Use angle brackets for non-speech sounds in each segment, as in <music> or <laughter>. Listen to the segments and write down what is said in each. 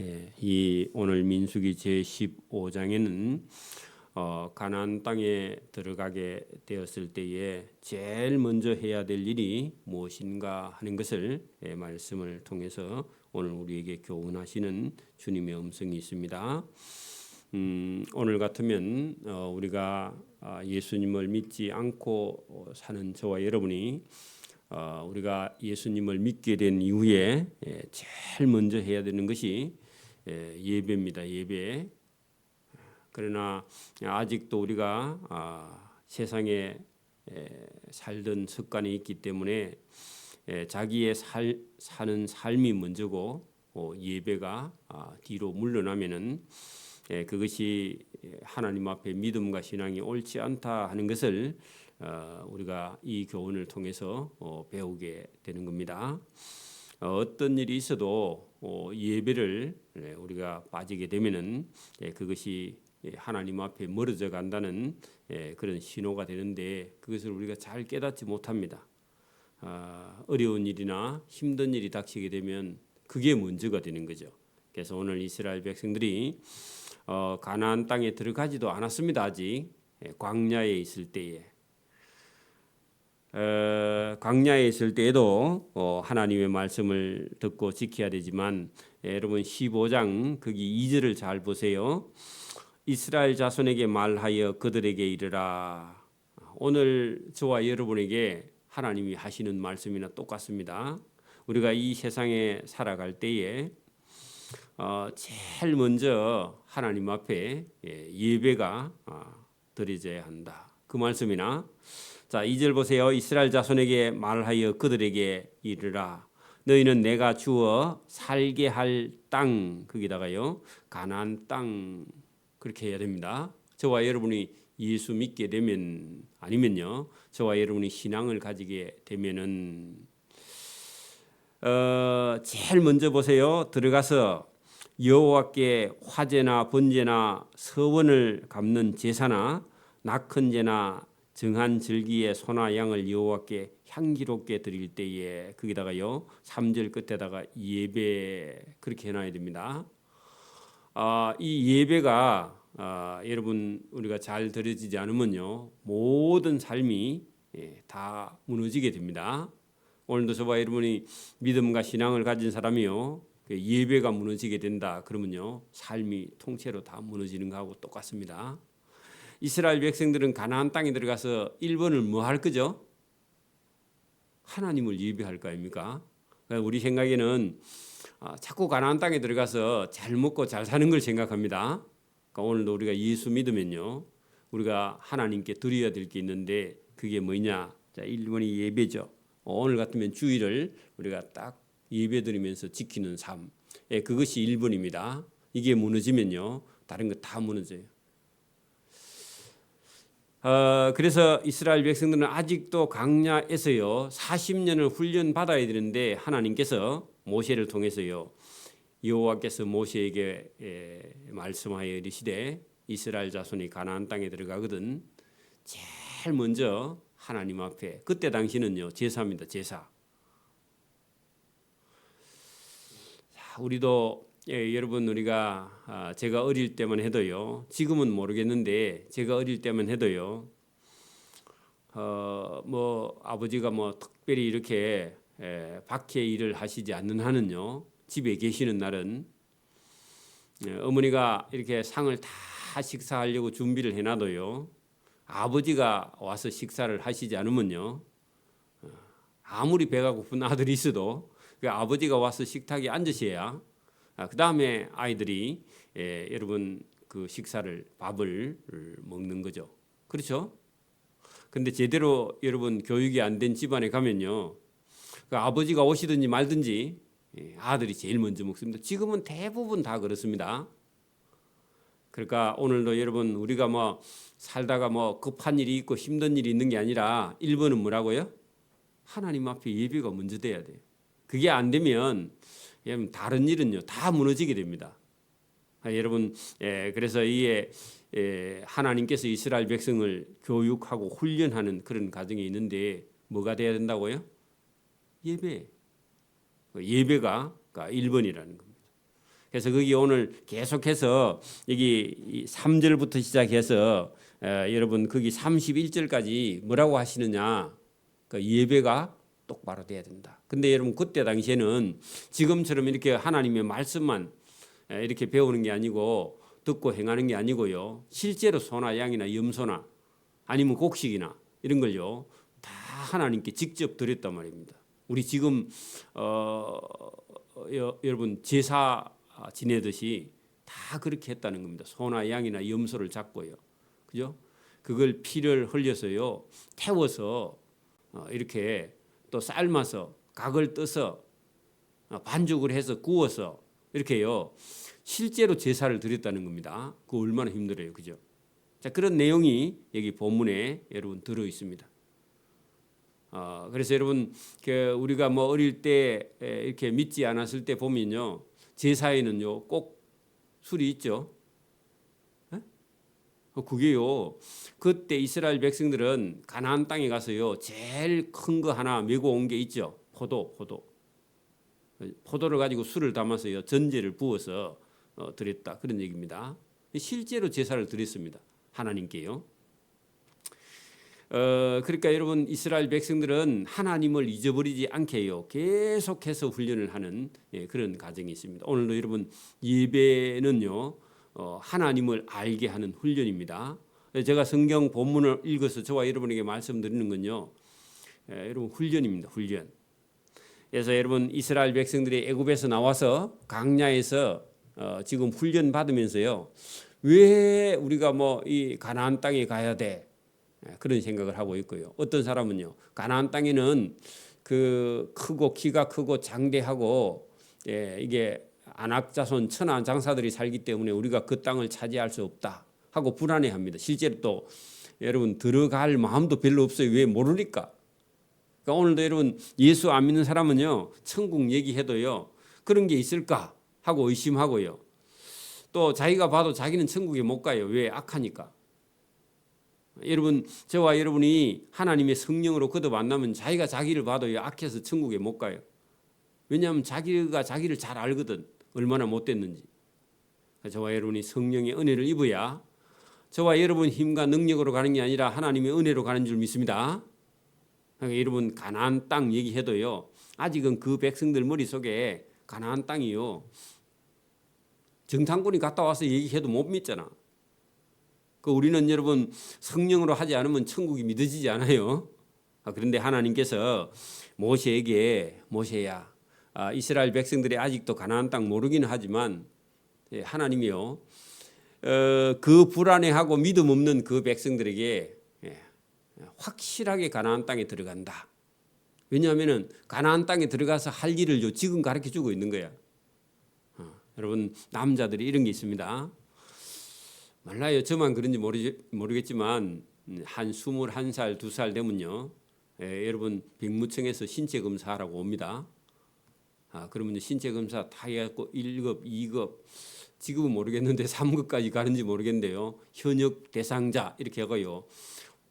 예, 이 오늘 민수기 제 15장에는 어, 가나안 땅에 들어가게 되었을 때에 제일 먼저 해야 될 일이 무엇인가 하는 것을 예, 말씀을 통해서 오늘 우리에게 교훈하시는 주님의 음성이 있습니다. 음, 오늘 같으면 어, 우리가 아, 예수님을 믿지 않고 어, 사는 저와 여러분이 어, 우리가 예수님을 믿게 된 이후에 예, 제일 먼저 해야 되는 것이 예, 예배입니다. 예배. 그러나 아직도 우리가 아, 세상에 에, 살던 습관이 있기 때문에 에, 자기의 살, 사는 삶이 먼저고 어, 예배가 아, 뒤로 물러나면은 에, 그것이 하나님 앞에 믿음과 신앙이 옳지 않다 하는 것을 어, 우리가 이 교훈을 통해서 어, 배우게 되는 겁니다. 어, 어떤 일이 있어도 어, 예배를 예, 우리가 빠지게 되면은 예, 그것이 예, 하나님 앞에 멀어져 간다는 그런 신호가 되는데 그것을 우리가 잘 깨닫지 못합니다. 아, 어려운 일이나 힘든 일이 닥치게 되면 그게 먼저가 되는 거죠. 그래서 오늘 이스라엘 백성들이 어, 가나안 땅에 들어가지도 않았습니다. 아직 광야에 있을 때에 어, 광야에 있을 때에도 어, 하나님의 말씀을 듣고 지켜야 되지만 예, 여러분 15장 거기 2절을 잘 보세요. 이스라엘 자손에게 말하여 그들에게 이르라. 오늘 저와 여러분에게 하나님이 하시는 말씀이나 똑같습니다. 우리가 이 세상에 살아갈 때에 어, 제일 먼저 하나님 앞에 예, 예배가 어, 드려져야 한다. 그 말씀이나 자, 2절 보세요. 이스라엘 자손에게 말하여 그들에게 이르라. 너희는 내가 주어 살게 할 땅 거기다가요. 가나안 땅 그렇게 해야 됩니다. 저와 여러분이 예수 믿게 되면 아니면요. 저와 여러분이 신앙을 가지게 되면은 어, 제일 먼저 보세요. 들어가서 여호와께 화제나 번제나 서원을 갚는 제사나 낙헌제나 정한 절기에 소나 양을 여호와께 향기롭게 드릴 때에 거기다가요 3절 끝에다가 예배 그렇게 해놔야 됩니다. 아, 이 예배가 아, 여러분 우리가 잘 들어지지 않으면요 모든 삶이 예, 다 무너지게 됩니다. 오늘도 저와 여러분이 믿음과 신앙을 가진 사람이요 그 예배가 무너지게 된다 그러면요 삶이 통째로 다 무너지는 거하고 똑같습니다. 이스라엘 백성들은 가나안 땅에 들어가서 1번을 뭐 할 거죠? 하나님을 예배할 거 아닙니까? 그러니까 우리 생각에는 아, 자꾸 가나안 땅에 들어가서 잘 먹고 잘 사는 걸 생각합니다. 그러니까 오늘도 우리가 예수 믿으면요. 우리가 하나님께 드려야 될 게 있는데 그게 뭐냐? 자, 1번이 예배죠. 오늘 같으면 주일을 우리가 딱 예배 드리면서 지키는 삶. 예, 그것이 1번입니다. 이게 무너지면요. 다른 거 다 무너져요. 어, 그래서 이스라엘 백성들은 아직도 강야에서요 40년을 훈련 받아야 되는데 하나님께서 모세를 통해서요 여호와께서 모세에게 에, 말씀하여 이르시되 이스라엘 자손이 가나안 땅에 들어가거든 제일 먼저 하나님 앞에 그때 당시는요 제사입니다 제사. 자, 우리도 예, 여러분 우리가 아, 제가 어릴 때만 해도요. 지금은 모르겠는데 제가 어릴 때만 해도요. 어, 뭐 아버지가 뭐 특별히 이렇게 에, 밖에 일을 하시지 않는 한은요. 집에 계시는 날은 예, 어머니가 이렇게 상을 다 식사하려고 준비를 해놔도요. 아버지가 와서 식사를 하시지 않으면요. 어, 아무리 배가 고픈 아들이 있어도 그 아버지가 와서 식탁에 앉으셔야 아, 그 다음에 아이들이 예, 여러분 그 식사를 밥을 먹는 거죠. 그렇죠? 근데 제대로 여러분 교육이 안 된 집안에 가면요, 그 아버지가 오시든지 말든지 예, 아들이 제일 먼저 먹습니다. 지금은 대부분 다 그렇습니다. 그러니까 오늘도 여러분 우리가 뭐 살다가 뭐 급한 일이 있고 힘든 일이 있는 게 아니라 1번은 뭐라고요? 하나님 앞에 예배가 먼저 돼야 돼요. 그게 안 되면 여러분 다른 일은요 다 무너지게 됩니다. 아, 여러분 예, 그래서 이에 예, 하나님께서 이스라엘 백성을 교육하고 훈련하는 그런 과정이 있는데 뭐가 돼야 된다고요? 예배. 그 예배가 그러니까 1번이라는 겁니다. 그래서 거기 오늘 계속해서 여기 3절부터 시작해서 에, 여러분 거기 31절까지 뭐라고 하시느냐? 그 예배가 똑바로 돼야 된다. 근데 여러분 그때 당시에는 지금처럼 이렇게 하나님의 말씀만 에, 이렇게 배우는 게 아니고 듣고 행하는 게 아니고요. 실제로 소나 양이나 염소나 아니면 곡식이나 이런 걸요. 다 하나님께 직접 드렸단 말입니다. 우리 지금 어, 여, 여러분 제사 지내듯이 다 그렇게 했다는 겁니다. 소나 양이나 염소를 잡고요. 그죠? 그걸 피를 흘려서요. 태워서 어, 이렇게 또 삶아서 각을 떠서 어, 반죽을 해서 구워서 이렇게요. 실제로 제사를 드렸다는 겁니다. 그 얼마나 힘들어요. 그죠? 자, 그런 내용이 여기 본문에 여러분 들어 있습니다. 어, 그래서 여러분 그 우리가 뭐 어릴 때 에, 이렇게 믿지 않았을 때 보면요 제사에는요 꼭 술이 있죠. 그게요 그때 이스라엘 백성들은 가나안 땅에 가서요 제일 큰 거 하나 메고 온 게 있죠 포도 포도 포도를 가지고 술을 담아서요 전제를 부어서 어, 드렸다 그런 얘기입니다. 실제로 제사를 드렸습니다 하나님께요. 어, 그러니까 여러분 이스라엘 백성들은 하나님을 잊어버리지 않게요. 계속해서 훈련을 하는 예, 그런 과정이 있습니다. 오늘도 여러분 예배는요 어, 하나님을 알게 하는 훈련입니다. 제가 성경 본문을 읽어서 저와 여러분에게 말씀드리는 건요, 예, 여러분 훈련입니다. 훈련. 그래서 여러분 이스라엘 백성들이 애굽에서 나와서 강야에서 어, 지금 훈련 받으면서요, 왜 우리가 뭐 이 가나안 땅에 가야 돼? 예, 그런 생각을 하고 있고요. 어떤 사람은요, 가나안 땅에는 그 크고 키가 크고 장대하고 예, 이게 안악자손 천한 장사들이 살기 때문에 우리가 그 땅을 차지할 수 없다 하고 불안해합니다. 실제로 또 여러분 들어갈 마음도 별로 없어요. 왜 모르니까. 그러니까 오늘도 여러분 예수 안 믿는 사람은요, 천국 얘기해도요, 그런 게 있을까 하고 의심하고요. 또 자기가 봐도 자기는 천국에 못 가요. 왜 악하니까. 여러분 저와 여러분이 하나님의 성령으로 거듭 만나면 자기가 자기를 봐도 악해서 천국에 못 가요. 왜냐하면 자기가 자기를 잘 알거든 얼마나 못됐는지. 저와 여러분이 성령의 은혜를 입어야 저와 여러분 힘과 능력으로 가는 게 아니라 하나님의 은혜로 가는 줄 믿습니다. 그러니까 여러분 가나안 땅 얘기해도요 아직은 그 백성들 머릿 속에 가나안 땅이요 정탐꾼이 갔다 와서 얘기해도 못 믿잖아. 그 우리는 여러분 성령으로 하지 않으면 천국이 믿어지지 않아요. 아, 그런데 하나님께서 모세에게 모세야 아, 이스라엘 백성들이 아직도 가나안 땅 모르기는 하지만 예, 하나님이요 어, 그 불안해하고 믿음 없는 그 백성들에게 예, 확실하게 가나안 땅에 들어간다. 왜냐하면은 가나안 땅에 들어가서 할 일을 요 지금 가르쳐 주고 있는 거야. 어, 여러분 남자들이 이런 게 있습니다. 몰라요. 저만 그런지 모르겠지만 한 스물한 살, 두살 되면요. 예, 여러분 병무청에서 신체 검사하라고 옵니다. 아, 그러면 신체 검사 다 해갖고 1급, 2급, 지금은 모르겠는데 <laughs> 3급까지 가는지 모르겠는데요. 현역 대상자 이렇게 하고요.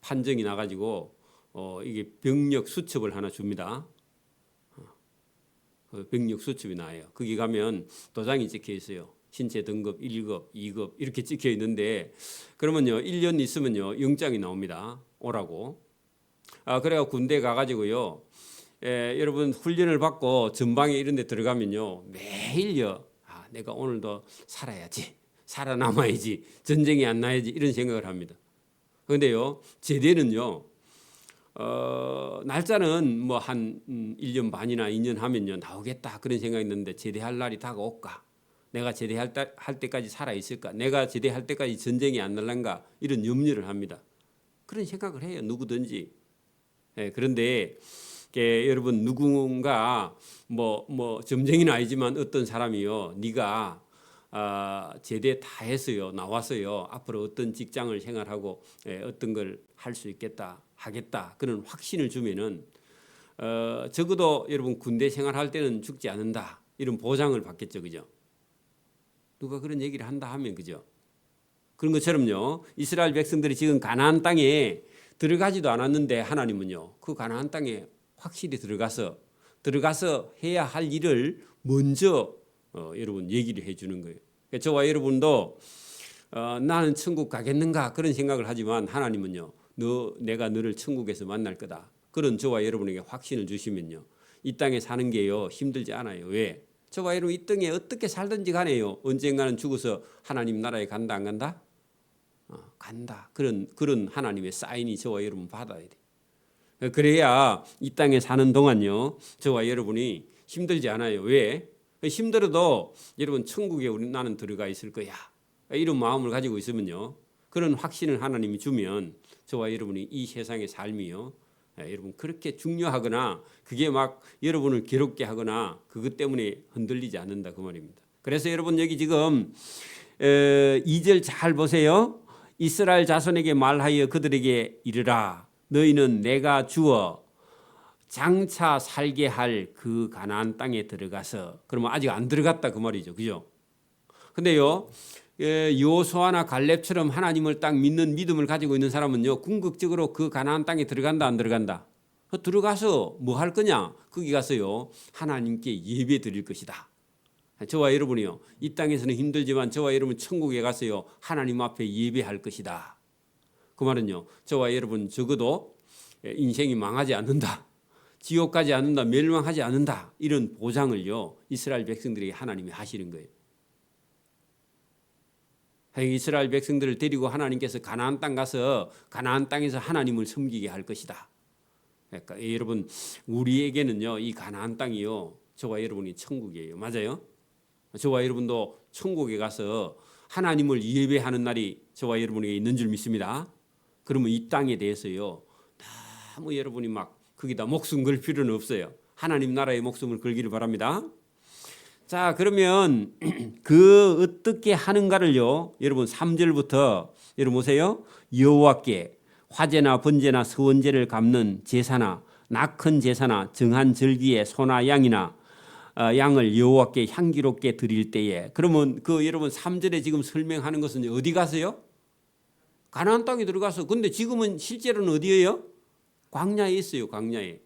판정이 나가지고 어, 이게 병력 수첩을 하나 줍니다. 어, 그 병력 수첩이 나요. 거기 가면 도장이 찍혀 있어요. 신체 등급 1급, 2급 이렇게 찍혀 있는데 그러면요 1년 있으면요 영장이 나옵니다. 오라고. 아 그래가 군대 가 가지고요. 에, 여러분 훈련을 받고 전방에 이런 데 들어가면요 매일요 아 내가 오늘도 살아야지 살아남아야지 전쟁이 안 나야지 이런 생각을 합니다. 그런데요 제대는요 어, 날짜는 뭐 한 1년 음, 반이나 2년 하면요 나오겠다 그런 생각이 있는데 제대할 날이 다가올까 내가 제대할 때, 할 때까지 살아 있을까? 내가 제대할 때까지 전쟁이 안 날란가? 이런 염려를 합니다. 그런 생각을 해요. 누구든지. 예, 그런데 예, 여러분 누군가 뭐뭐 점쟁이는 아니지만 어떤 사람이요. 네가 아, 제대 다 했어요. 나왔어요. 앞으로 어떤 직장을 생활하고 예, 어떤 걸 할 수 있겠다, 하겠다 그런 확신을 주면은 어, 적어도 여러분 군대 생활할 때는 죽지 않는다 이런 보장을 받겠죠, 그죠? 누가 그런 얘기를 한다 하면 그죠? 그런 것처럼요. 이스라엘 백성들이 지금 가나안 땅에 들어가지도 않았는데 하나님은요. 그 가나안 땅에 확실히 들어가서 들어가서 해야 할 일을 먼저 어, 여러분 얘기를 해 주는 거예요. 그러니까 저와 여러분도 어, 나는 천국 가겠는가 그런 생각을 하지만 하나님은요. 너 내가 너를 천국에서 만날 거다. 그런 저와 여러분에게 확신을 주시면요. 이 땅에 사는 게요. 힘들지 않아요. 왜? 저와 여러분 이 땅에 어떻게 살든지 간에요. 언젠가는 죽어서 하나님 나라에 간다 안 간다? 어, 간다. 그런 그런 하나님의 사인이 저와 여러분 받아야 돼. 그래야 이 땅에 사는 동안요. 저와 여러분이 힘들지 않아요. 왜? 힘들어도 여러분 천국에 우리 나는 들어가 있을 거야. 이런 마음을 가지고 있으면요. 그런 확신을 하나님이 주면 저와 여러분이 이 세상의 삶이요. 예, 여러분 그렇게 중요하거나 그게 막 여러분을 괴롭게 하거나 그것 때문에 흔들리지 않는다 그 말입니다. 그래서 여러분 여기 지금 에, 2절 잘 보세요. 이스라엘 자손에게 말하여 그들에게 이르라 너희는 내가 주어 장차 살게 할 그 가나안 땅에 들어가서 그러면 아직 안 들어갔다 그 말이죠. 그죠? 근데요. 예, 요소아나 갈렙처럼 하나님을 딱 믿는 믿음을 가지고 있는 사람은요 궁극적으로 그 가나안 땅에 들어간다 안 들어간다 그 들어가서 뭐 할 거냐 거기 가서요 하나님께 예배 드릴 것이다 저와 여러분이요 이 땅에서는 힘들지만 저와 여러분 천국에 가서요 하나님 앞에 예배할 것이다 그 말은요 저와 여러분 적어도 예, 인생이 망하지 않는다 지옥 가지 않는다 멸망하지 않는다 이런 보장을요 이스라엘 백성들에게 하나님이 하시는 거예요. 이스라엘 백성들을 데리고 하나님께서 가나안 땅 가서 가나안 땅에서 하나님을 섬기게 할 것이다. 그러니까 여러분 우리에게는요 이 가나안 땅이요 저와 여러분이 천국이에요. 맞아요? 저와 여러분도 천국에 가서 하나님을 예배하는 날이 저와 여러분에게 있는 줄 믿습니다. 그러면 이 땅에 대해서요 너무 여러분이 막 거기다 목숨 걸 필요는 없어요. 하나님 나라의 목숨을 걸기를 바랍니다. 자, 그러면 <clears throat> 그 어떻게 하는가를요. 여러분 3절부터 여러분 보세요. 여호와께 화제나 번제나 서원제를 갚는 제사나 낙헌 제사나 정한 절기에 소나 양이나 어, 양을 여호와께 향기롭게 드릴 때에 그러면 그 여러분 3절에 지금 설명하는 것은 어디 가서요? 가나안 땅에 들어가서 근데 지금은 실제로는 어디예요? 광야에 있어요. 광야에.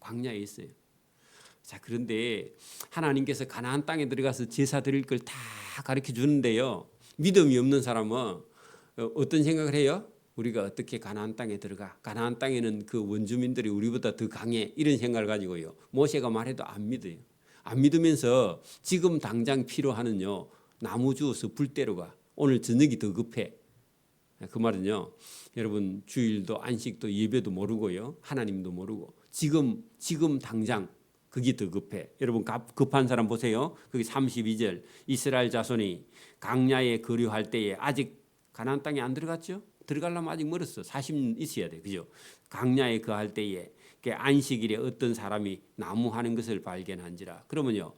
광야에 있어요. 자, 그런데 하나님께서 가나안 땅에 들어가서 제사 드릴 걸 다 가르쳐 주는데요. 믿음이 없는 사람은 어떤 생각을 해요? 우리가 어떻게 가나안 땅에 들어가? 가나안 땅에는 그 원주민들이 우리보다 더 강해. 이런 생각을 가지고요. 모세가 말해도 안 믿어요. 안 믿으면서 지금 당장 필요하는요. 나무 주워서 불때로 가. 오늘 저녁이 더 급해. 그 말은요. 여러분 주일도 안식도 예배도 모르고요. 하나님도 모르고 지금 지금 당장 그게 더 급해. 여러분 급한 사람 보세요. 거기 32절 이스라엘 자손이 강야에 거류할 때에 아직 가나안 땅에 안 들어갔죠? 들어가려면 아직 멀었어. 40년 있어야 돼. 그죠? 강야에 거할 때에 안식일에 어떤 사람이 나무하는 것을 발견한지라. 그러면요.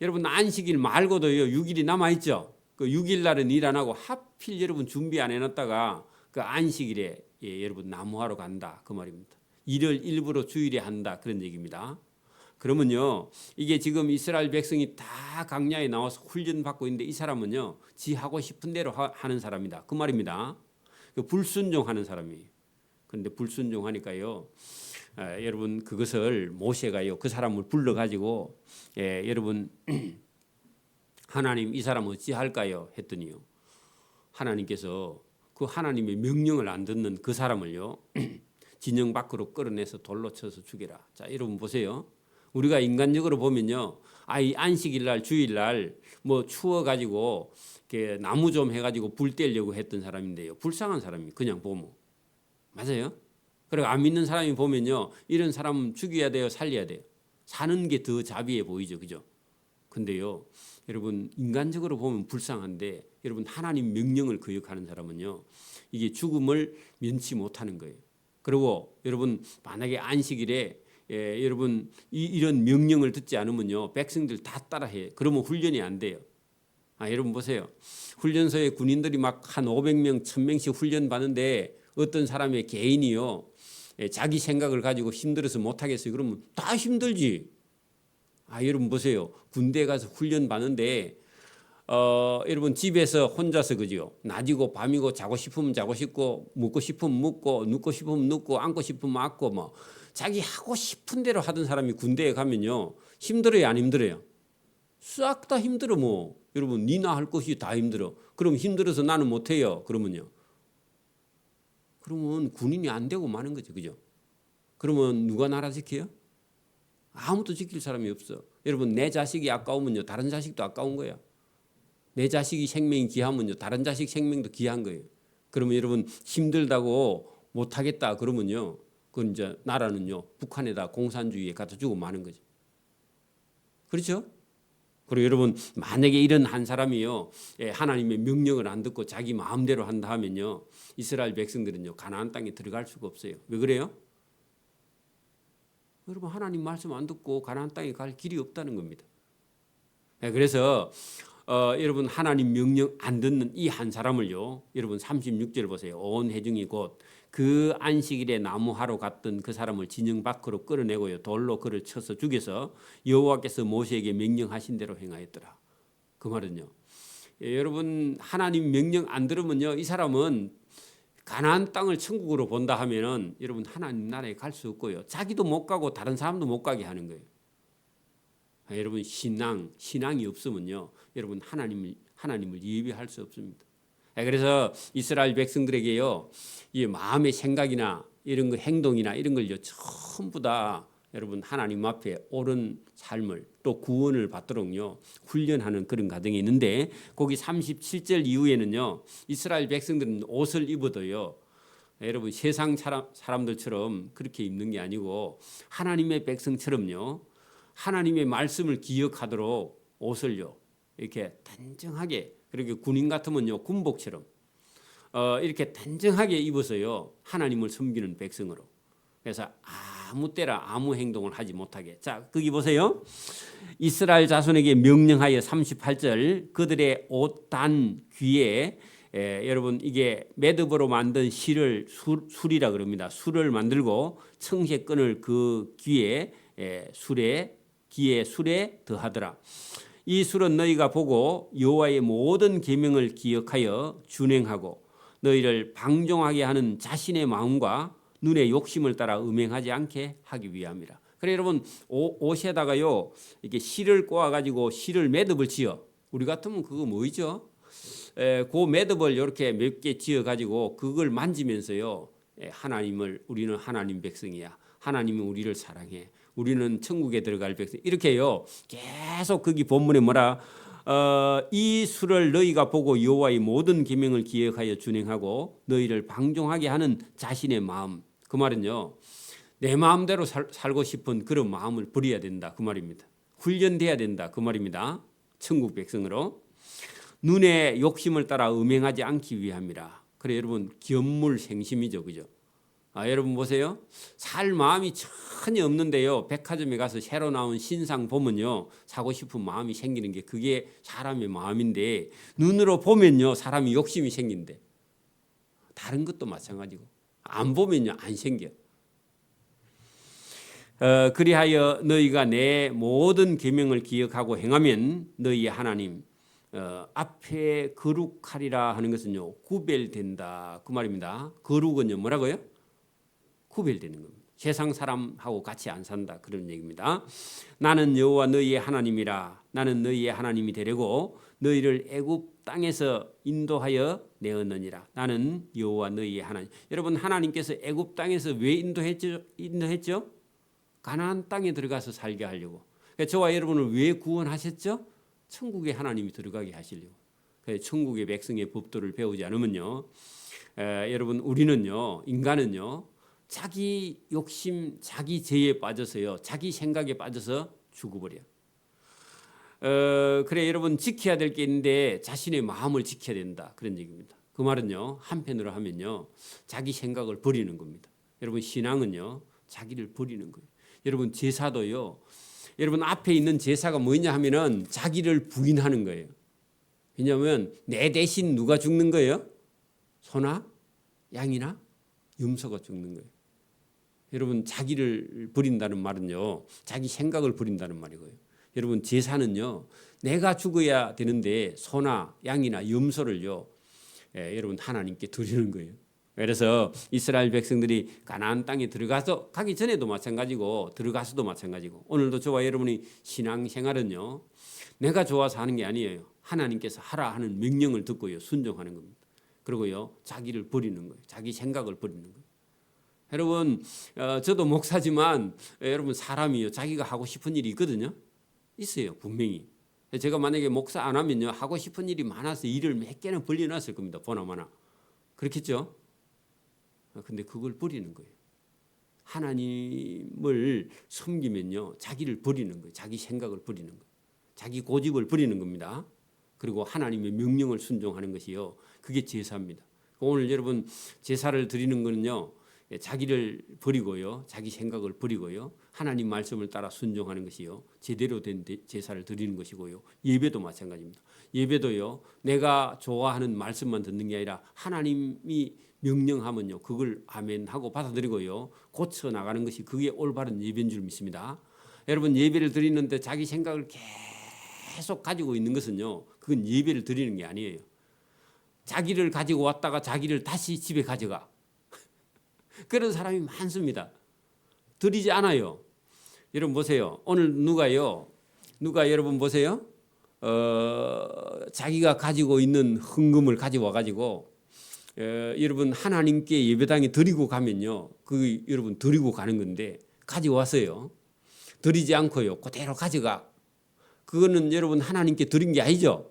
여러분 안식일 말고도요. 6일이 남아 있죠. 그 6일 날은 일 안 하고 하필 여러분 준비 안 해놨다가 그 안식일에 예, 여러분 나무하러 간다 그 말입니다. 일을 일부러 주일에 한다 그런 얘기입니다. 그러면요 이게 지금 이스라엘 백성이 다 강야에 나와서 훈련 받고 있는데 이 사람은요 지 하고 싶은 대로 하, 는 사람이다 그 말입니다. 그 불순종하는 사람이. 그런데 불순종하니까요. 에, 여러분 그것을 모세가요 그 사람을 불러 가지고 예, 여러분 <clears throat> 하나님 이 사람 어찌 할까요? 했더니요. 하나님께서 그 하나님의 명령을 안 듣는 그 사람을요. <clears throat> 진영 밖으로 끌어내서 돌로 쳐서 죽여라. 자, 여러분 보세요. 우리가 인간적으로 보면요. 아, 이 안식일 날, 주일 날뭐 추워 가지고 이렇게 나무 좀 해 가지고 불 떼려고 했던 사람인데요. 불쌍한 사람이 그냥 보면. 맞아요? 그리고 안 믿는 사람이 보면요. 이런 사람 죽여야 돼요, 살려야 돼요. 사는 게 더 자비해 보이죠. 그죠? 근데요. 여러분 인간적으로 보면 불쌍한데 여러분 하나님 명령을 거역하는 사람은요 이게 죽음을 면치 못하는 거예요. 그리고 여러분 만약에 안식일에 예, 여러분 이, 이런 명령을 듣지 않으면요 백성들 다 따라해. 그러면 훈련이 안 돼요. 아, 여러분 보세요. 훈련소에 군인들이 막 한 500명, 1000명씩 훈련 받는데 어떤 사람의 개인이요. 예, 자기 생각을 가지고 힘들어서 못 하겠어요. 그러면 다 힘들지. 아, 여러분 보세요. 군대 가서 훈련 받는데 어, 여러분 집에서 혼자서 그죠? 낮이고 밤이고 자고 싶으면 자고 싶고 묵고 싶으면 묵고 눕고 싶으면 눕고 앉고 싶으면 앉고 뭐 자기 하고 싶은 대로 하던 사람이 군대에 가면요 힘들어요 안 힘들어요? 싹 다 힘들어 뭐 여러분 니나 할 것이 다 힘들어 그럼 힘들어서 나는 못해요 그러면요 그러면 군인이 안 되고 마는 거죠 그죠? 그러면 누가 나라 지켜요? 아무도 지킬 사람이 없어 여러분 내 자식이 아까우면요 다른 자식도 아까운 거야 내 자식이 생명이 귀하면요 다른 자식 생명도 귀한 거예요. 그러면 여러분 힘들다고 못 하겠다 그러면요 그건 이제 나라는요 북한에다 공산주의에 갖다 주고 마는 거죠. 그렇죠? 그리고 여러분 만약에 이런 한 사람이요 예, 하나님의 명령을 안 듣고 자기 마음대로 한다 하면요 이스라엘 백성들은요 가나안 땅에 들어갈 수가 없어요. 왜 그래요? 여러분 하나님 말씀 안 듣고 가나안 땅에 갈 길이 없다는 겁니다. 예, 그래서 어, 여러분 하나님 명령 안 듣는 이 한 사람을요. 여러분 36절 보세요. 온 해중이 곧 그 안식일에 나무하러 갔던 그 사람을 진영 밖으로 끌어내고요. 돌로 그를 쳐서 죽여서 여호와께서 모세에게 명령하신 대로 행하였더라. 그 말은요. 예, 여러분 하나님 명령 안 들으면요. 이 사람은 가나안 땅을 천국으로 본다 하면은 여러분 하나님 나라에 갈 수 없고요. 자기도 못 가고 다른 사람도 못 가게 하는 거예요. 아, 여러분 신앙 신앙이 없으면요 여러분 하나님을 하나님을 예배할 수 없습니다. 아, 그래서 이스라엘 백성들에게요 이 마음의 생각이나 이런 거 행동이나 이런 걸요 전부 다 여러분 하나님 앞에 옳은 삶을 또 구원을 받도록요 훈련하는 그런 과정이 있는데 거기 37절 이후에는요 이스라엘 백성들은 옷을 입어도요 여러분 세상 사람, 사람들처럼 그렇게 입는 게 아니고 하나님의 백성처럼요 하나님의 말씀을 기억하도록 옷을요 이렇게 단정하게 그렇게 군인 같으면요 군복처럼 어, 이렇게 단정하게 입어서요 하나님을 섬기는 백성으로. 그래서 아 무 때나 아무 행동을 하지 못하게. 자 거기 보세요. 이스라엘 자손에게 명령하여 38절 그들의 옷 단 귀에 에, 여러분 이게 매듭으로 만든 실을 술, 술이라 그럽니다. 술을 만들고 청색끈을 그 귀에 에, 술에 기에 술에 더하더라. 이 술은 너희가 보고 여호와의 모든 계명을 기억하여 준행하고 너희를 방종하게 하는 자신의 마음과 눈의 욕심을 따라 음행하지 않게 하기 위함이라. 그래 여러분 옷, 옷에다가요 이렇게 실을 꼬아 가지고 실을 매듭을 지어 우리 같으면 그거 뭐이죠? 에, 그 매듭을 이렇게 몇 개 지어 가지고 그걸 만지면서요 에, 하나님을 우리는 하나님 백성이야. 하나님이 우리를 사랑해. 우리는 천국에 들어갈 백성 이렇게요 계속 거기 본문에 뭐라 어, 이 수를 너희가 보고 여호와의 모든 계명을 기억하여 준행하고 너희를 방종하게 하는 자신의 마음. 그 말은요 내 마음대로 살, 살고 싶은 그런 마음을 버려야 된다. 그 말입니다. 훈련돼야 된다. 그 말입니다. 천국 백성으로. 눈의 욕심을 따라 음행하지 않기 위함이라. 그래 여러분 견물생심이죠. 그죠 아, 여러분 보세요. 살 마음이 전혀 없는데요. 백화점에 가서 새로 나온 신상 보면요. 사고 싶은 마음이 생기는 게 그게 사람의 마음인데 눈으로 보면요. 사람이 욕심이 생긴대. 다른 것도 마찬가지고 안 보면요. 안 생겨. 어, 그리하여 너희가 내 모든 계명을 기억하고 행하면 너희 하나님 어, 앞에 거룩하리라 하는 것은요 구별된다 그 말입니다. 거룩은요 뭐라고요? 구별되는 겁니다. 세상 사람하고 같이 안 산다 그런 얘기입니다. 나는 여호와 너희의 하나님이라. 나는 너희의 하나님이 되려고 너희를 애굽 땅에서 인도하여 내었느니라. 나는 여호와 너희의 하나님. 여러분 하나님께서 애굽 땅에서 왜 인도했죠? 인도했죠? 가나안 땅에 들어가서 살게 하려고. 그러니까 저와 여러분을 왜 구원하셨죠? 천국에 하나님이 들어가게 하시려고. 천국의 백성의 법도를 배우지 않으면요. 에, 여러분 우리는요 인간은요 자기 욕심, 자기 죄에 빠져서요. 자기 생각에 빠져서 죽어버려. 어, 그래 여러분 지켜야 될 게 있는데 자신의 마음을 지켜야 된다 그런 얘기입니다. 그 말은요 한편으로 하면요 자기 생각을 버리는 겁니다. 여러분 신앙은요 자기를 버리는 거예요. 여러분 제사도요. 여러분 앞에 있는 제사가 뭐냐 하면은 자기를 부인하는 거예요. 왜냐하면 내 대신 누가 죽는 거예요? 소나 양이나 염소가 죽는 거예요. 여러분 자기를 버린다는 말은요. 자기 생각을 버린다는 말이고요. 여러분 제사는요. 내가 죽어야 되는데 소나 양이나 염소를요. 예, 여러분 하나님께 드리는 거예요. 그래서 이스라엘 백성들이 가나안 땅에 들어가서 가기 전에도 마찬가지고 들어가서도 마찬가지고 오늘도 저와 여러분이 신앙생활은요. 내가 좋아서 하는 게 아니에요. 하나님께서 하라 하는 명령을 듣고요. 순종하는 겁니다. 그리고요. 자기를 버리는 거예요. 자기 생각을 버리는 거예요. 여러분 어, 저도 목사지만 에, 여러분 사람이요. 자기가 하고 싶은 일이 있거든요. 있어요. 분명히. 제가 만약에 목사 안 하면요. 하고 싶은 일이 많아서 일을 몇 개는 벌려놨을 겁니다. 보나마나. 그렇겠죠? 어, 근데 그걸 버리는 거예요. 하나님을 섬기면요. 자기를 버리는 거예요. 자기 생각을 버리는 거예요. 자기 고집을 버리는 겁니다. 그리고 하나님의 명령을 순종하는 것이요. 그게 제사입니다. 오늘 여러분 제사를 드리는 거는요. 예, 자기를 버리고요. 자기 생각을 버리고요. 하나님 말씀을 따라 순종하는 것이요. 제대로 된 제사를 드리는 것이고요. 예배도 마찬가지입니다. 예배도요. 내가 좋아하는 말씀만 듣는 게 아니라 하나님이 명령하면요. 그걸 아멘 하고 받아들이고요. 고쳐 나가는 것이 그게 올바른 예배인 줄 믿습니다. 여러분 예배를 드리는데 자기 생각을 계속 가지고 있는 것은요. 그건 예배를 드리는 게 아니에요. 자기를 가지고 왔다가 자기를 다시 집에 가져가. 그런 사람이 많습니다. 드리지 않아요. 여러분 보세요. 오늘 누가요? 누가 여러분 보세요? 어, 자기가 가지고 있는 헌금을 가지고 와가지고 어, 여러분 하나님께 예배당에 드리고 가면요. 그 여러분 드리고 가는 건데 가지고 왔어요. 드리지 않고요. 그대로 가져가. 그거는 여러분 하나님께 드린 게 아니죠.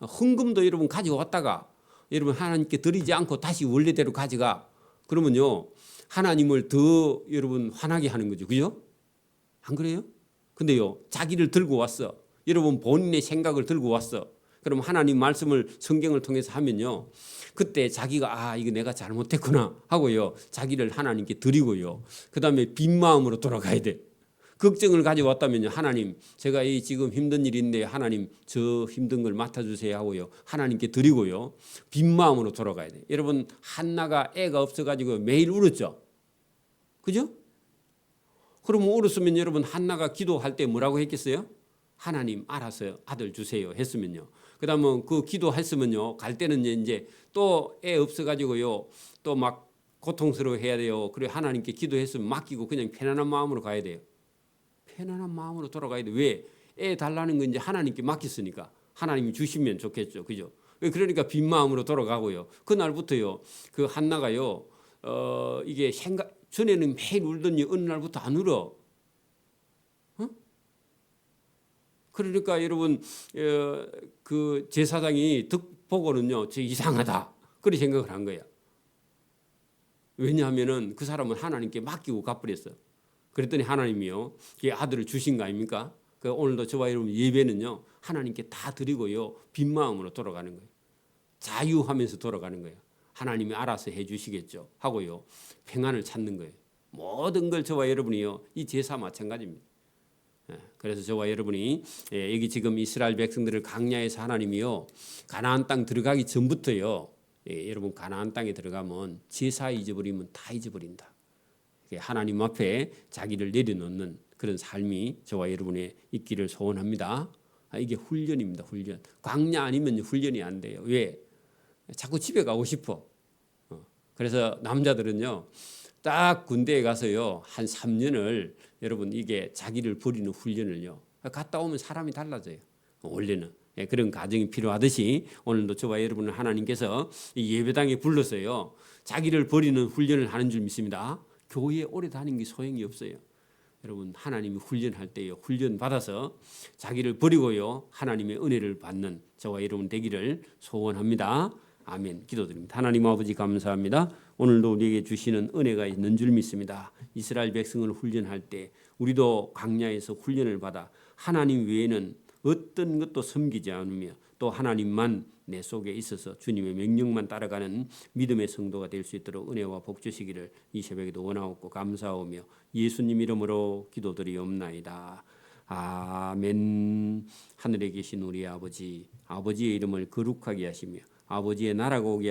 헌금도 여러분 가지고 왔다가 여러분 하나님께 드리지 않고 다시 원래대로 가져가. 그러면요. 하나님을 더 여러분 화나게 하는 거죠. 그죠? 안 그래요? 근데요. 자기를 들고 왔어. 여러분 본인의 생각을 들고 왔어. 그럼 하나님 말씀을 성경을 통해서 하면요. 그때 자기가 아, 이거 내가 잘못했구나 하고요. 자기를 하나님께 드리고요. 그다음에 빈 마음으로 돌아가야 돼. 걱정을 가지고 왔다면 요. 하나님, 제가 이 지금 힘든 일인데 하나님 저 힘든 걸 맡아주세요 하고요. 하나님께 드리고요. 빈 마음으로 돌아가야 돼. 여러분 한나가 애가 없어가지고 매일 울었죠. 그죠? 그러면 울었으면 여러분 한나가 기도할 때 뭐라고 했겠어요? 하나님 알아서 아들 주세요 했으면요. 그 다음에 그 기도했으면요. 갈 때는 이제 또 애 없어가지고요. 또 막 고통스러워 해야 돼요. 그래 하나님께 기도했으면 맡기고 그냥 편안한 마음으로 가야 돼요. 편안한 마음으로 돌아가야 돼. 왜? 애 달라는 건 이제 하나님께 맡겼으니까 하나님이 주시면 좋겠죠. 그죠? 그러니까 빈 마음으로 돌아가고요. 그날부터요. 그 한나가요. 어 이게 생각 전에는 매일 울더니 어느 날부터 안 울어. 어? 그러니까 여러분 어, 그 제사장이 듣 보고는요. 저 이상하다. 그렇게 생각을 한 거야. 왜냐하면은 그 사람은 하나님께 맡기고 가버렸어. 그랬더니 하나님이요. 그 아들을 주신 거 아닙니까? 그 오늘도 저와 여러분 예배는요. 하나님께 다 드리고요. 빈 마음으로 돌아가는 거예요. 자유하면서 돌아가는 거예요. 하나님이 알아서 해 주시겠죠. 하고요. 평안을 찾는 거예요. 모든 걸 저와 여러분이요. 이 제사 마찬가지입니다. 예, 그래서 저와 여러분이 예, 여기 지금 이스라엘 백성들을 강야에서 하나님이요. 가나안 땅 들어가기 전부터요. 예, 여러분 가나안 땅에 들어가면 제사 잊어버리면 다 잊어버린다. 하나님 앞에 자기를 내려놓는 그런 삶이 저와 여러분의 있기를 소원합니다. 아, 이게 훈련입니다. 훈련. 광야 아니면 훈련이 안 돼요. 왜? 자꾸 집에 가고 싶어. 어. 그래서 남자들은요. 딱 군대에 가서요. 한 3년을 여러분 이게 자기를 버리는 훈련을요. 갔다 오면 사람이 달라져요. 원래는. 예, 그런 과정이 필요하듯이 오늘도 저와 여러분을 하나님께서 예배당에 불러서요. 자기를 버리는 훈련을 하는 줄 믿습니다. 교회에 오래 다니는 게 소용이 없어요. 여러분 하나님이 훈련할 때요 훈련 받아서 자기를 버리고요 하나님의 은혜를 받는 저와 여러분 되기를 소원합니다. 아멘. 기도드립니다. 하나님 아버지 감사합니다. 오늘도 우리에게 주시는 은혜가 있는 줄 믿습니다. 이스라엘 백성을 훈련할 때 우리도 광야에서 훈련을 받아 하나님 외에는 어떤 것도 섬기지 않으며 또 하나님만 내 속에 있어서 주님의 명령만 따라가는 믿음의 성도가 될 수 있도록 은혜와 복 주시기를 이 새벽에도 원하옵고 감사하며 예수님 이름으로 기도드리옵나이다. 아멘 하늘에 계신 우리 아버지 아버지의 이름을 거룩하게 하시며 아버지의 나라가 오게